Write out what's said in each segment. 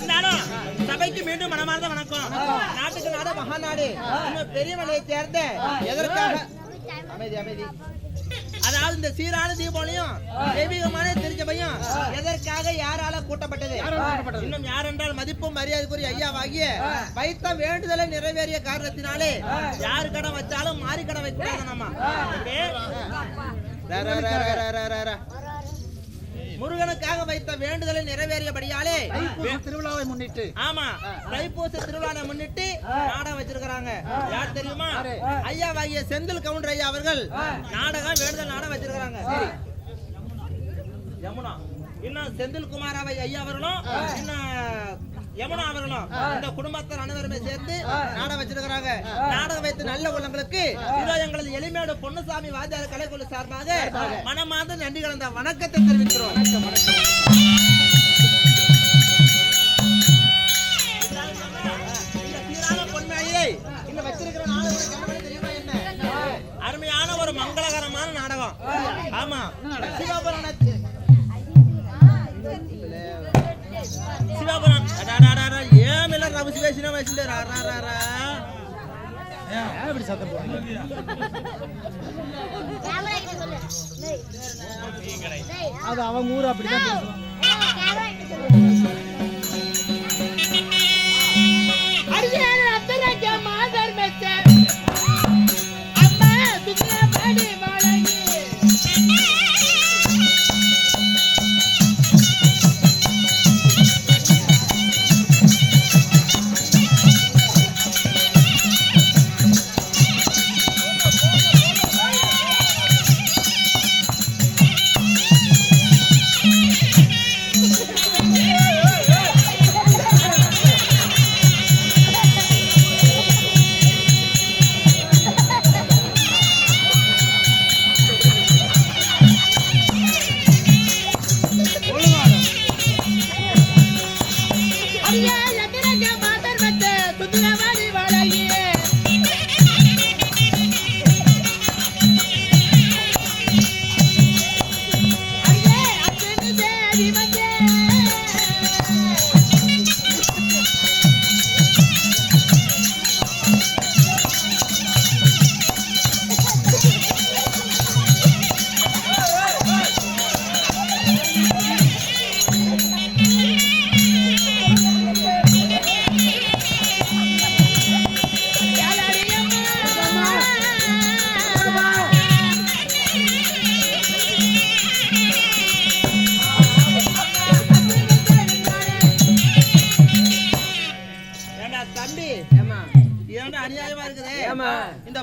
இருந்தாலும் சபைக்கு மீண்டும் மனமார்ந்த வணக்கம். நாட்டுக்கு நாடு மகாநாடு. இன்னும் பெரிய மலையை சேர்ந்த எதற்காக? அமைதி அமைதி. அதாவது இந்த சீரான தீபாவளியும் தெய்வீகமான திருச்சபையும் எதற்காக யாரால கூட்டப்பட்டது? இன்னும் யார் என்றால் மதிப்பும் மரியாதைக்குரிய ஐயாவாகிய வைத்த வேண்டுதலை நிறைவேறிய காரணத்தினாலே யாரு கடன் வச்சாலும் மாறி கடன் வைக்க கூடாது நம்ம முருகனுக்காக வைத்த வேண்டுதலை நிறைவேறியபடியாலே திருவிழாவை முன்னிட்டு. ஆமா தைப்பூச திருவிழாவை முன்னிட்டு நாடகம் வச்சிருக்காங்க யார் தெரியுமா? ஐயாவாகிய செந்தில் கவுண்டர் ஐயா அவர்கள் நாடகம் வேண்டுதல் நாடகம் வச்சிருக்காங்க யமுனா. இன்னும் செந்தில் குமார் அவை ஐயா அவர்களும் இன்னும் யமுனா அவர்களும் இந்த குடும்பத்தார் அனைவருமே சேர்ந்து நாடகம் வச்சிருக்கிறாங்க. நாடகம் வைத்த நல்ல உள்ளங்களுக்கு இதோ எங்களது எளிமையோட பொன்னுசாமி வாத்தியார் கலைக்குழு சார்பாக மனமார்ந்த நன்றி கலந்த வணக்கத்தை தெரிவிக்கிறோம். அருமையான ஒரு மங்களகரமான நாடகம். ஆமா. சிவபுராணத்து சிவபுராணம் அடா, அடா, அடா, அடா, எப்படி சத்தம் அது அவங்க ஊர் அப்படிதான்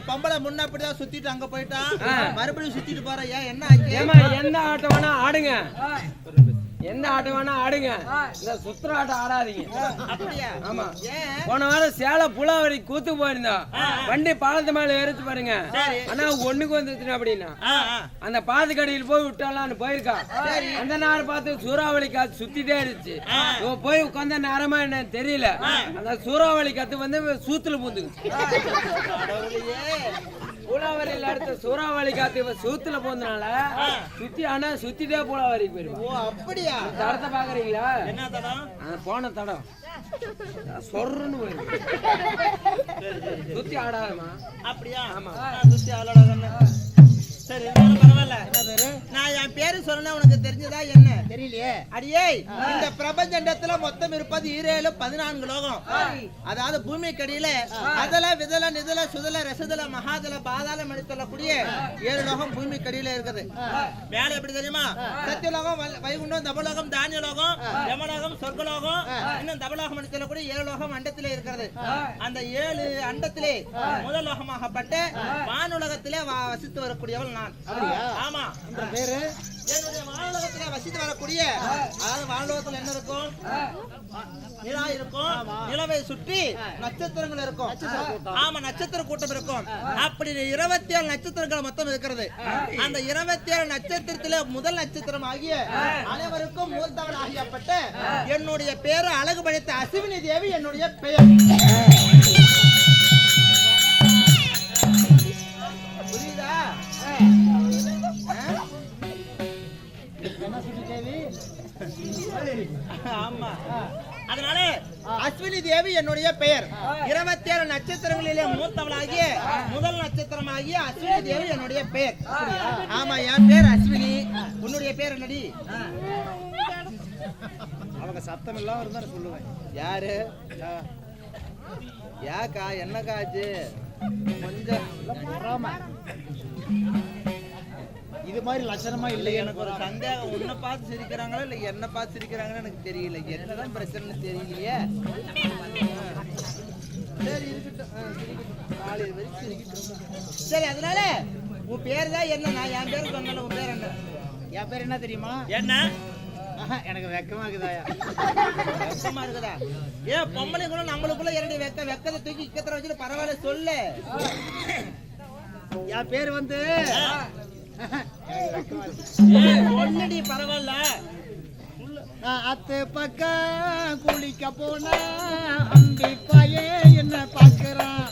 பொம்பளை முன்ன அப்படிதான் சுத்திட்டு அங்க போயிட்டான். மறுபடியும் சுத்திட்டு போற. ஏன் என்ன ஆச்சு? ஏமா எந்த ஆட்டம் வேணா ஆடுங்க. எந்த ஆட்டம் வேணா ஆடுங்க. இந்த சுத்துற ஆட்டம் ஆடாதீங்க. ஆமா. போன வாரம் சேலை புலாவரி கூத்து போயிருந்தோம் வண்டி பாலத்து மேல ஏறிச்சு பாருங்க. ஆனா ஒண்ணுக்கு வந்துச்சு அப்படின்னா. அந்த பாதுக்கடியில் போய் விட்டாலான்னு போயிருக்கா. அந்த நேரம் பார்த்து சூறாவளி காத்து சுத்திட்டே இருந்துச்சு. போய் உட்கார்ந்த நேரமா என்ன தெரியல. அந்த சூறாவளி காத்து வந்து சூத்துல பூந்துக்குச்சு. பூலாவரியில் அடுத்த சூறாவளி காத்து இவ சூத்துல போனதுனால சுத்தி ஆனா சுத்திட்டே பூலாவரிக்கு போயிருவா ஓ அப்படியா? தடத்தை பாக்குறீங்களா என்ன தடம்? போன தடம். சொர்ன்னு போயிருக்கு சுத்தி ஆடாதமா அப்படியா? ஆமா. சுத்தி கண்ணு. சரி இருந்தாலும் பரவாயில்ல. நான் என் பேரு சொன்னா உனக்கு தெரிஞ்சதா என்ன? தெரியலையே. அடியே இந்த பிரபஞ்சண்டத்துல மொத்தம் இருப்பது ஈரேழு பதினான்கு லோகம். அதாவது பூமி கடியில அதல விதல நிதல சுதல ரசதல மகாதல பாதாளம் என்று சொல்லக்கூடிய ஏழு லோகம் பூமி கடியில இருக்குது. மேல எப்படி தெரியுமா? சத்தியலோகம் வைகுண்டம் தபலோகம் தானிய லோகம் யமலோகம் சொர்க்கலோகம் இன்னும் தபலோகம் என்று சொல்லக்கூடிய ஏழு லோகம் அண்டத்திலே இருக்கிறது. அந்த ஏழு அண்டத்திலே முதல் லோகமாகப்பட்ட வானுலகத்திலே வசித்து வரக்கூடியவள் நான். ஆமா. பேரு? என்னுடைய வானுலகத்துல வசித்து வரக்கூடிய அதாவது வானுலகத்துல என்ன இருக்கும்? நிலா இருக்கும். நிலவை சுற்றி நட்சத்திரங்கள் இருக்கும். ஆமா நட்சத்திர கூட்டம் இருக்கும். அப்படி இருபத்தி ஏழு நட்சத்திரங்கள் மொத்தம் இருக்கிறது. அந்த இருபத்தி ஏழு நட்சத்திரத்திலே முதல் நட்சத்திரம் ஆகிய அனைவருக்கும் மூர்த்தவன் ஆகியப்பட்ட என்னுடைய பேரு அழகு படைத்த அசுவினி தேவி என்னுடைய பெயர். தேவி. ஆமா. அதனால அஸ்வினி தேவி என்னுடைய பெயர். இருபத்தி ஏழு நட்சத்திரங்களிலே மூத்தவளாகிய முதல் நட்சத்திரமாகிய அஸ்வினி தேவி என்னுடைய பெயர். ஆமா என் பேர் அஸ்வினி. உன்னுடைய பேர் என்னடி? அவங்க சத்தம் இல்லாம இருந்தா சொல்லுவேன். யாரு? யாக்கா என்னக்கா ஆச்சு? கொஞ்சம் இது மாதிரி லட்சணமா இல்ல எனக்கு ஒரு சந்தேகம் உன்னை பார்த்து சிரிக்கிறாங்களா இல்ல என்ன பார்த்து சிரிக்கிறாங்கன்னு எனக்கு தெரியல. என்னதான் பிரச்சனைன்னு தெரியலையே. சரி இருக்கட்டும். சரி அதனால உன் பேர் தான் என்ன? நான் என் பேர் சொன்னல உன் பேர் என்ன? என் பேர் என்ன தெரியுமா? என்ன? எனக்கு வெக்கமா இருக்குதாயா வெக்கமா இருக்குதா? ஏன் பொம்பளைக்குள்ள நம்மளுக்குள்ள இரண்டு வெக்க வெக்கத்தை தூக்கி இக்கத்துல வச்சுட்டு பரவாயில்ல சொல்லு. என் பேர் வந்து ஏய், சொல்லுடி பரவாயில்ல அத்து பக்கம் குளிக்க போனா அம்பி பையன் என்ன பார்க்கறான்?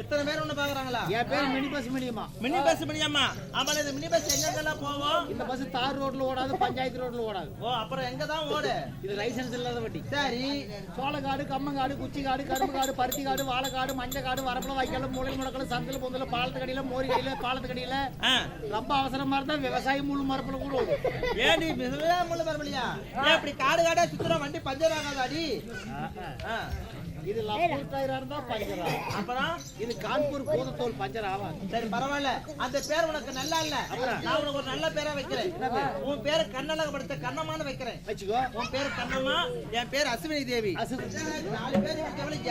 இத்தனை பேர் ஒண்ணு பாக்குறாங்களா? என் பேர் mini bus Miniyamma mini bus Miniyamma. ஆமால இந்த மினி பஸ் எங்கெங்கெல்லாம் போவோம்? இந்த பஸ் தார் ரோட்ல ஓடாது பஞ்சாயத்து ரோட்ல ஓடாது. ஓ அப்புறம் எங்க தான் ஓடு? இது லைசென்ஸ் இல்லாத வண்டி. சரி. சோளக்காடு கம்மங்காடு குச்சிக்காடு கரும்பு காடு பருத்தி காடு வாழைக்காடு மஞ்சள் காடு வரப்பள வாய்க்கால் மூலையில் முடக்கல் சந்தில் பொந்தல பாலத்து கடியில மோரி கடியில ரொம்ப அவசரமா இருந்தா விவசாயம் முழு மரப்புல கூட ஓடும். மிகவே முள்ள பரவலையா ஏன் இப்படி காடு காடா சுத்துறோம் வண்டி பஞ்சர் ஆகாதாடி? இது லப்பூர் டயரா இருந்தா பஞ்சர் ஆகும் அப்புறம் இது கான்பூர் பூதத்தோல் பஞ்சர் சரி பரவாயில்ல. அந்த பேர் உனக்கு நல்லா இல்ல. நான் உனக்கு ஒரு நல்ல பேரா வைக்கிறேன். உன் பேரு கண்ணழகப்படுத்த கண்ணம்மான்னு வைக்கிறேன். வச்சுக்கோ. உன் பேரு கண்ணம்மா என் பேர் அஸ்வினி தேவி. நாலு பேர்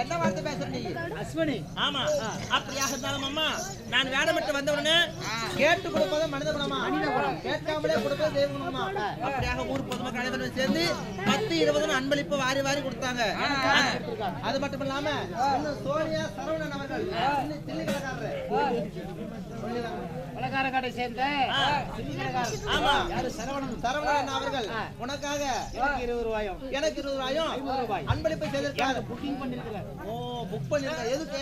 என்ன வார்த்தை பேசுற நீ? அஸ்வினி. ஆமா. அப்படியாக இருந்தாலும் அம்மா நான் வேடமிட்டு வந்த உடனே கேட்டு கொடுப்பது மனித குணமா? கேட்காமலே கொடுப்பது தெய்வ குணமா? அப்படியாக ஊர் பொதுமக்கள் அனைவரும் சேர்ந்து பத்து இருபது அன்பளிப்பு வாரி வாரி கொடுத்தாங்க. அது மட்டும் இல்லாம சோனியா சரவணன் அவர்கள். பலகார கடை சேர்ந்த ஆ. ஆமா. யாரு? சரவணன் சரவணன் அவர்கள். உனக்காக எனக்கு இருபது ரூபாயும் எனக்கு இருபது ரூபாயும் ஐம்பது ரூபாய். அன்பளிப்பு செய்திருக்காரு புக்கிங் பண்ணிருக்கிறேன் ஓ புக் பண்ணிருக்க எதுக்கு?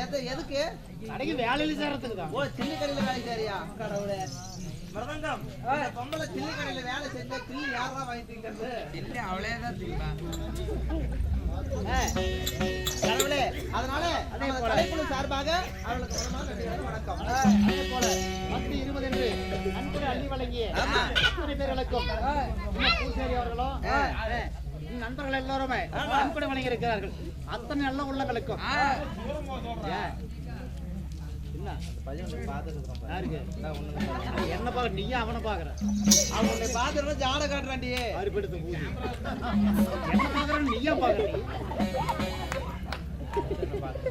எது எதுக்கு? கடைக்கு வேலையில சேர்றதுக்கு தான். ஓ சில்லி கடையில வேலை செய்றியா கடவுளே. மரதங்கம் பொம்பளை சில்லி கடையில வேலை செஞ்சா சில்லி யாரா வாங்கிட்டீங்கிறது இல்ல அவளே தான் திம்பா கடவுளே அதனால கலைக்குழு சார்பாக அவர்களுக்கு வணக்கம் அதே போல. பத்து இருபது என்று அன்புடன் அள்ளி வழங்கிய. அத்தனை பேர்களுக்கும் இன்னும் பூசாரி அவர்களும் இன்னும் நண்பர்கள் எல்லாருமே அன்புடன் வழங்கி இருக்கிறார்கள் அத்தனை நல்ல உள்ளங்களுக்கும்? என்ன? பாக்க நீயும் அவனை பாக்குற அவன் உன்னை பாத்துருந்தா ஜாட காட்டுறாண்டி அறுப்பெடுத்து பூஜை என்ன பாக்குற நீயா பாக்குற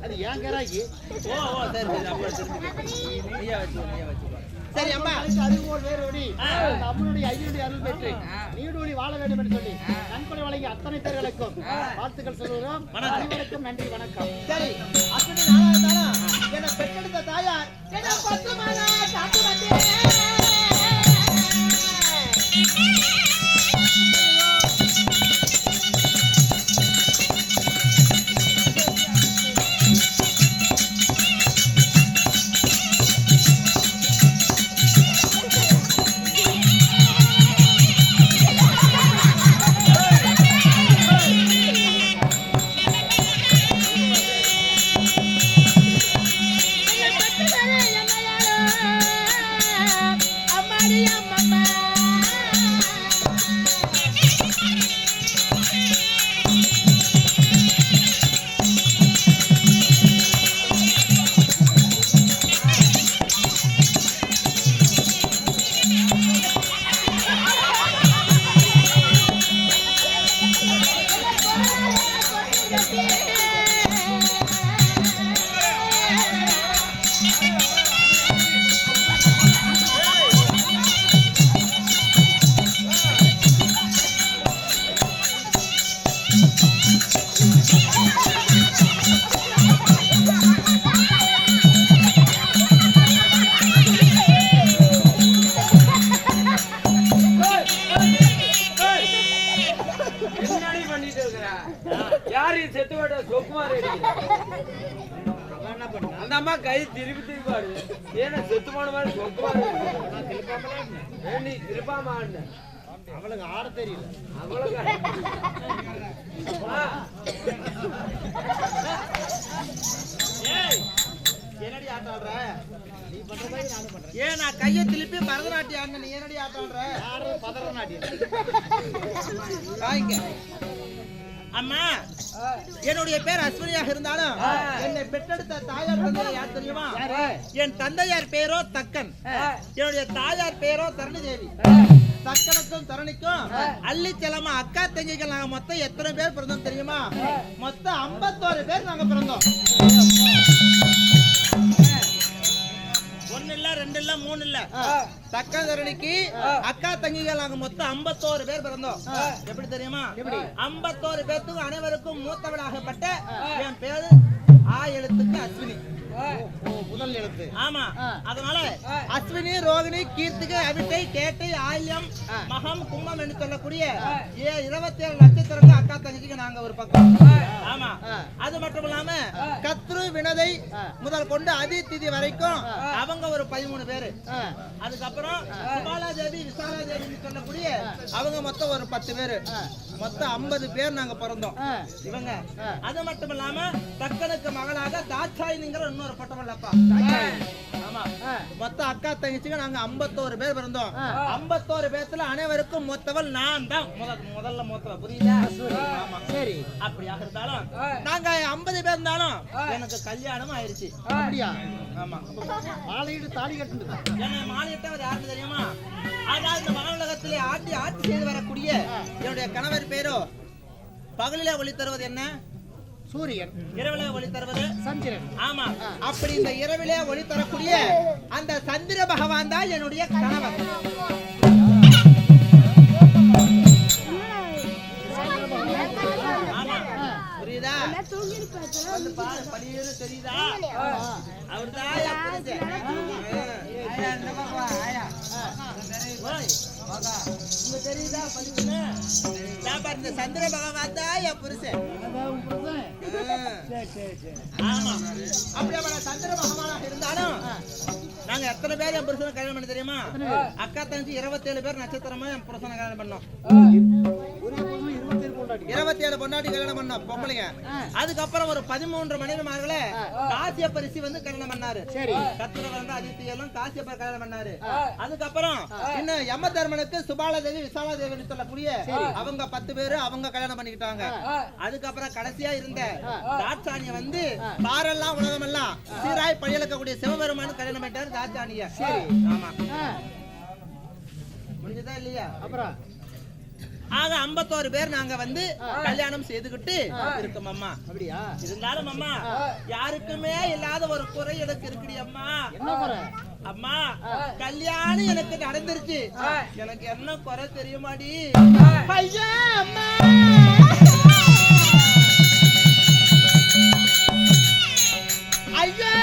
அது ஏன் கேராக்கி? ஓ ஓ சரி சரி அப்ப. நீயே வச்சுக்கோ நீயே வச்சுக்கோ. சரி அம்மா. அதுபோல் வேறொடி நம்மளுடைய ஐயனுடைய அருள் பெற்று. நீடூழி வாழ வேண்டும் என்று சொல்லி. நன்கொடை வழங்கி அத்தனை பேர்களுக்கும் வாழ்த்துக்கள் சொல்லுகிறோம். அனைவருக்கும் நன்றி வணக்கம். சரி. அப்படி தாயார் திருப்பி திருப்பி பாடுது ஏன்னா செத்து போன மாதிரி சொக்குவாரு நீ திருப்பாம அவளுக்கு ஆட தெரியல. ஏய், என்னடி ஆட்டம் ஆடுற? நீ பண்ற மாதிரி நானும் பண்றேன். ஏன் நான் கையை திருப்பி பரதநாட்டியம் ஆடின. நீ என்னடி ஆட்டம் ஆடுற? ஆடுறது பதற நாட்டியம் வாங்கிக்க அம்மா என்னுடைய பேர் அஸ்வினியாக இருந்தாலும் என்னை பெற்றெடுத்த தாயார் தந்தையார் யார் தெரியுமா? என் தந்தையார் பேரோ தக்கன். என்னுடைய தாயார் பேரோ தரணி தேவி தக்கனுக்கும் தரணிக்கும் அள்ளி செல்லமா அக்கா தங்கைகள் நாங்க மொத்தம் எத்தனை பேர் பிறந்தோம் தெரியுமா? மொத்தம் 51 பேர் நாங்க பிறந்தோம். ரெண்டு இல்ல தரணிக்கு அக்கா தங்கிகள் நாங்க மொத்தம் 51 பேர் பிறந்தோம். எப்படி தெரியுமா? எப்படி? 51 பேத்துக்கும் அனைவருக்கும் மூத்தவளாகப்பட்ட என் பேரு ஆ எழுத்துக்கு அஸ்வினி. முதல் எழுத்து. ஆமா. அதனால அஸ்வினி ரோகிணி கீர்த்திகை அவிட்டை கேட்டை ஆயில்யம் மகம் கும்பம் என்று சொல்லக்கூடிய ஏ இருபத்தி ஏழு நட்சத்திரங்கள் அக்கா தங்கச்சிக்கு நாங்க ஒரு பக்கம். ஆமா. அது மட்டும் இல்லாம கத்ரு வினதை முதல் கொண்டு அதி திதி வரைக்கும் அவங்க ஒரு பதிமூணு பேரு. அதுக்கப்புறம் தேவி விசாலா தேவி சொல்லக்கூடிய அவங்க மொத்தம் ஒரு பத்து பேரு. மொத்தம் ஐம்பது பேர் நாங்க பிறந்தோம். இவங்க. அது மட்டும் இல்லாம தக்கனுக்கு மகளாக தாட்சாயினிங்கிற இன்னொரு பட்டம் இல்லப்பா ஆமா. மொத்தம் அக்கா தங்கச்சிக்கு நாங்க 51 பேர் பிறந்தோம். 51 பேர்த்துல அனைவருக்கும் மூத்தவள் நான் தான். முத- முதல்ல மூத்தவள் புரியுதா? ஆமா. சரி. அப்படியாக இருந்தாலும் நாங்க 50 பேர் இருந்தாலும் எனக்கு கல்யாணம் ஆயிருச்சு. அப்படியா? மாலையிட்டு தாலி கட்டுறது என்னை மானிட்டவர் யாருன்னு தெரியுமா? அதாவது இந்த ஆட்டி ஆட்சி செய்து வரக்கூடிய என்னுடைய கணவர் பேரோ பகலிலே ஒளி தருவது என்ன? சூரியன். இரவிலே ஒளி தருவது? சந்திரன். ஆமா. அப்படி இந்த இரவிலே ஒளி தரக்கூடிய அந்த சந்திர பகவான் தான் என்னுடைய கணவர். சந்திர பகவான் தான் என் புருஷன். ஆமா. அப்படியே சந்திர பகவானாக இருந்தாலும் நாங்க எத்தனை பேர் என் புருஷனை கல்யாணம் பண்ண தெரியுமா? அக்கா தங்கச்சி இருபத்தேழு பேர் நட்சத்திரமா என் புருஷனை கல்யாணம் பண்ணோம். இருபத்தி ஏழு பொண்டாட்டி கல்யாணம் பண்ணோம் பொம்பளைங்க. அதுக்கப்புறம் ஒரு பதிமூன்று மனைவிமார்களே காசிய பரிசு வந்து கல்யாணம் பண்ணாரு. சரி. கத்திர வந்து அதித்தியெல்லாம் காசியப்பர் கல்யாணம் பண்ணாரு. அதுக்கப்புறம் இன்னும் யம தர்மனுக்கு சுபால தேவி விசாலா தேவின்னு சொல்லக்கூடிய அவங்க பத்து பேரு அவங்க கல்யாணம் பண்ணிக்கிட்டாங்க. அதுக்கப்புறம் கடைசியா இருந்த தாட்சாணிய வந்து பாரெல்லாம் உலகம் எல்லாம் சீராய் பழியலக்கக்கூடிய சிவபெருமான் கல்யாணம் பண்ணிட்டாரு தாட்சாணிய சரி. ஆமா. முடிஞ்சதா இல்லையா? அப்புறம்? ஆக 51 பேர் நாங்க வந்து கல்யாணம் செய்துகிட்டு இருக்கோம் அம்மா. அப்படியா? இருந்தாலும் அம்மா யாருக்குமே இல்லாத ஒரு குறை எனக்கு இருக்குடி அம்மா. அம்மா கல்யாணம் எனக்கு நடந்துருச்சு. எனக்கு என்ன குறை தெரியுமாடி? ஐயா அம்மா. ஐயா!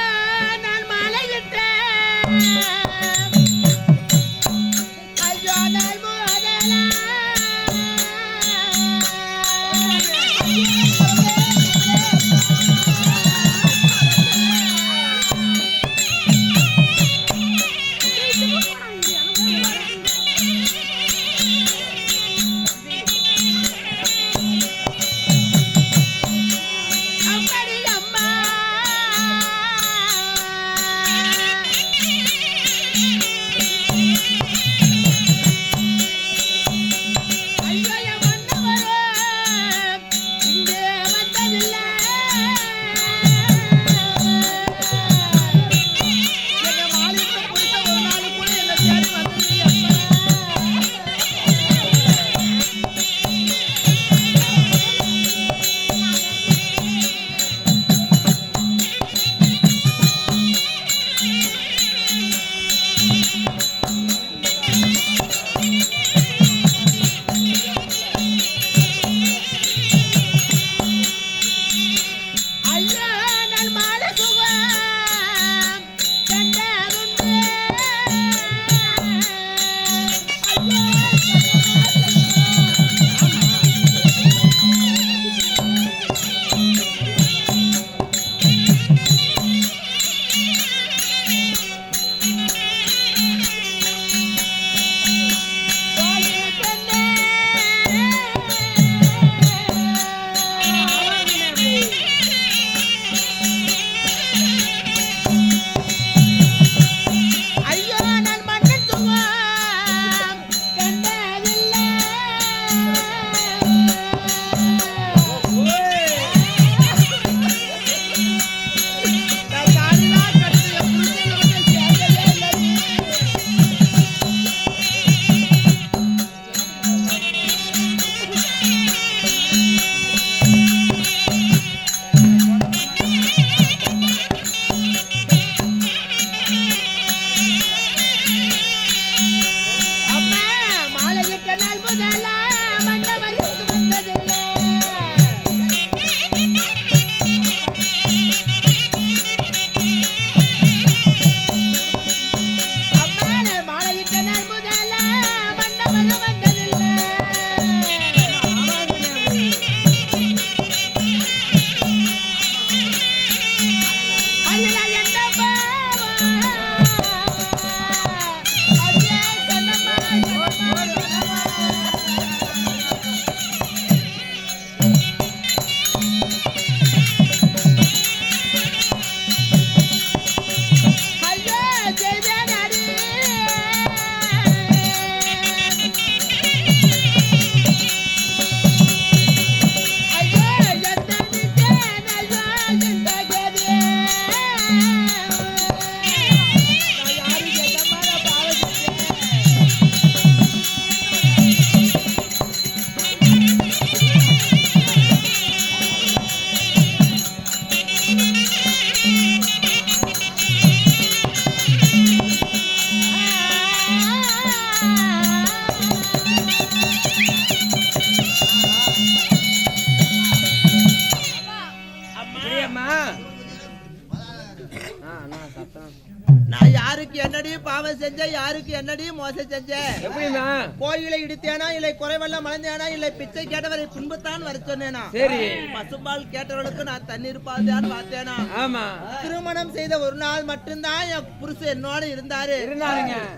என்னடி மோசம் செஞ்சேன் எப்படிம்மா கோயிலை இடித்தேனா இல்லை குறைவெல்லாம் மலர்ந்தேனா இல்லை பிச்சை கேட்டவரை பின்புத்தான் வர சொன்னேனா? சரி. பசும்பால் கேட்டவர்களுக்கு நான் தண்ணீர் பால்தான் பார்த்தேனா? ஆமா. திருமணம் செய்த ஒரு நாள் மட்டும்தான் என் புருஷன் என்னோட இருந்தாரு.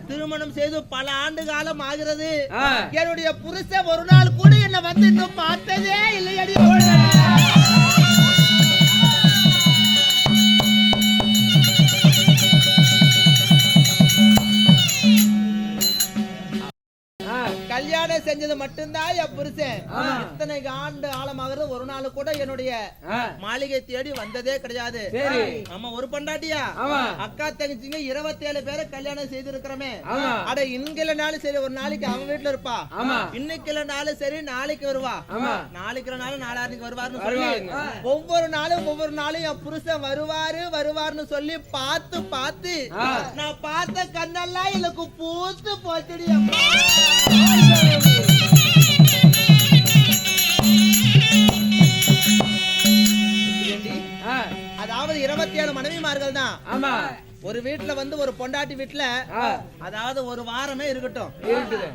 திருமணம் செய்து பல ஆண்டு காலம் ஆகிறது. என்னுடைய புருஷன் ஒரு நாள் கூட என்ன வந்து இன்னும் பார்த்ததே இல்லையடி கல்யாணம் செஞ்சது மட்டும்தான் என் புருஷன். இத்தனை ஆண்டு ஆழமாகிறது ஒரு நாள் கூட என்னுடைய மாளிகை தேடி வந்ததே கிடையாது. ஆமா ஒரு பண்டாட்டியா? அக்கா தங்கச்சிங்க இருபத்தேழு பேரை கல்யாணம் செய்திருக்கிறோமே. ஆமா. அட இன்கில நாளும் சரி ஒரு நாளைக்கு அவன் வீட்டுல இருப்பா. இன்னைக்கு நாளும் சரி நாளைக்கு வருவா. நாளைக்கு நாளும் நாளான்னைக்கு வருவாருன்னு சொல்லி. ஒவ்வொரு நாளும் ஒவ்வொரு நாளும் என் புருஷன் வருவாரு வருவாருன்னு சொல்லி பார்த்து பார்த்து. நான் பார்த்த கண்ணெல்லாம் எனக்கு பூத்து போச்சுடி அம்மா. அதாவது இருபத்தி ஏழு மனைவிமார்கள் தான் ஆமா. ஒரு வீட்டுல வந்து ஒரு பொண்டாட்டி வீட்டுல அதாவது ஒரு வாரமே இருக்கட்டும்.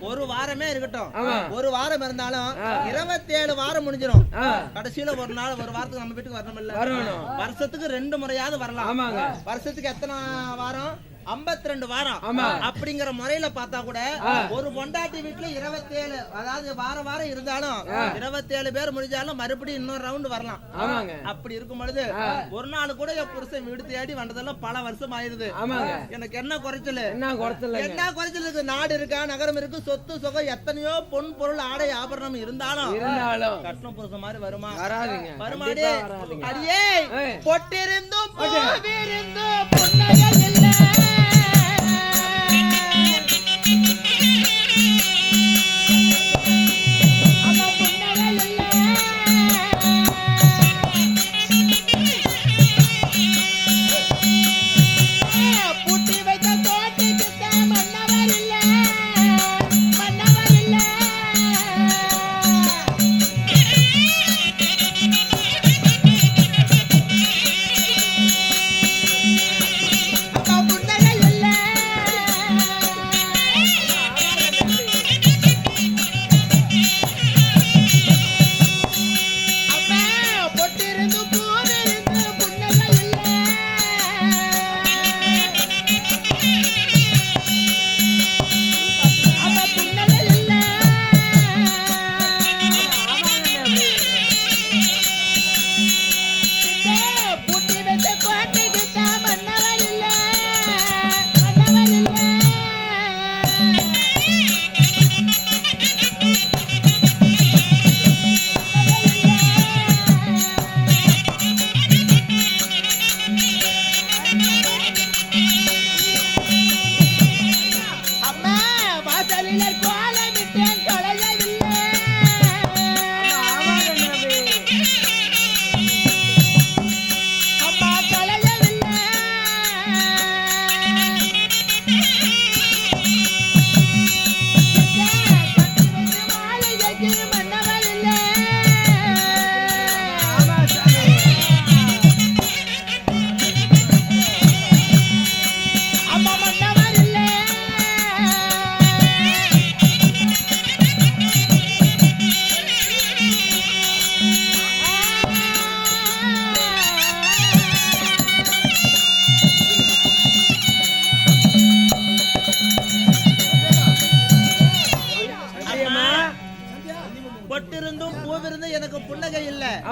ஒரு வாரமே இருக்கட்டும். ஒரு வாரம் இருந்தாலும் ஆ. இருபத்தேழு வாரம் முடிஞ்சிடும் கடைசியில ஒரு நாள் ஒரு வாரத்துக்கு நம்ம வீட்டுக்கு வரணும். இல்ல வருஷத்துக்கு ரெண்டு முறையாவது வரலாம். வருஷத்துக்கு எத்தனை வாரம்? 52 ரெண்டு வாரம். அப்படிங்கிற முறையில பார்த்தா கூட. ஒரு பொண்டாட்டி வீட்டுல இருபத்தேழு அதாவது வாரம் வாரம் இருந்தாலும் ஆ. இருபத்தேழு பேர் முடிஞ்சாலும் மறுபடியும் இன்னொரு ரவுண்ட் வரலாம். அப்படி இருக்கும் பொழுது. ஒரு நாள் கூட என் புருஷன் வீடு தேடி வந்ததெல்லாம் பல வருஷம் ஆயிருது எனக்கு என்ன குறைச்சல்? என்ன குறைச்சல என்ன குறைச்சல் இருக்கு? நாடு இருக்கா நகரம் இருக்கு சொத்து சுகம் எத்தனையோ பொன் பொருள் ஆடை ஆபரணம் இருந்தாலும் கஷ்டம் புருஷன் மாதிரி வருமா? வராதுங்க. வருமாடி அடியே. பொட்டிருந்தும் பூவிருந்தும்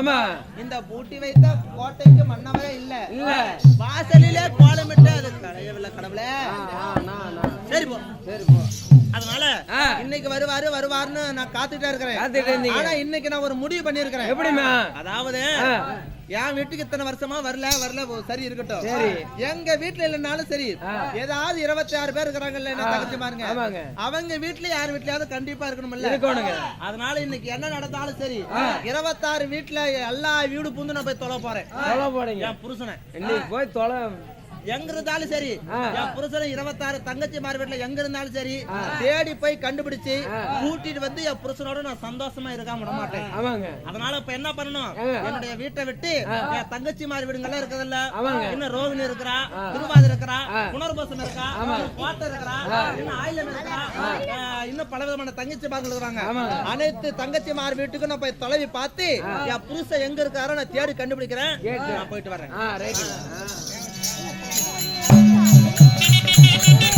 ஆமா. இந்த பூட்டி வைத்த கோட்டைக்கு மன்னவரே இல்ல. இல்ல. வாசலிலே கோலமிட்டு அது களையவில்லை கடவுளே. சரி போ. சரி போ. அதனால. இன்னைக்கு வருவாரு வருவாருன்னு நான் காத்துட்டே இருக்கிறேன். ஆனா இன்னைக்கு நான் ஒரு முடிவு பண்ணிருக்கிறேன் எப்படிம்மா? அதாவது. என் வீட்டுக்கு இத்தனை வருஷமா வரல வரல சரி இருக்கட்டும். சரி. எங்க வீட்டுல இல்லைனாலும் சரி. ஏதாவது இருபத்தி ஆறு பேர் இருக்கிறாங்கல்ல என்ன தங்கச்சி பாருங்க. அவங்க வீட்டுல யார் வீட்லயாவது கண்டிப்பா இருக்கணும்ல இருக்கணுங்க. அதனால இன்னைக்கு என்ன நடந்தாலும் சரி இருபத்தாறு வீட்டுல எல்லா வீடு பூந்து நான் போய் தொலை போறேன். தொலை போடுங்க என் புருஷனை. இன்னைக்கு போய் தொலை எங்க இருந்தாலும் சரி. என் புருஷனை இருபத்தாறு தங்கச்சி மார் வீட்டுல எங்க இருந்தாலும் சரி தேடி போய் கண்டுபிடிச்சு கூட்டிட்டு வந்து என் புருஷனோட நான் சந்தோஷமா இருக்காம விட மாட்டேன். அதனால இப்ப என்ன பண்ணணும். என்னுடைய வீட்டை விட்டு என் தங்கச்சி மார் வீடுங்கெல்லாம் இருக்குதுல்ல. இன்னும் ரோகிணி இருக்கிறா? திருவாதி இருக்கிறா? ஆ. புனர்போசம் இருக்கா? கோட்டை இருக்கிறா இன்னும் ஆயிலம் இருக்கா? ஆ, இன்னும் பல விதமான தங்கச்சி மார்கள் இருக்கிறாங்க. ஆமாங்க. அனைத்து தங்கச்சி மார் வீட்டுக்கு நான் போய் தொலைவி பார்த்து என் புருஷன் எங்க இருக்காரோ நான் தேடி கண்டுபிடிக்கிறேன். நான் போயிட்டு வரேன் フフフフフ。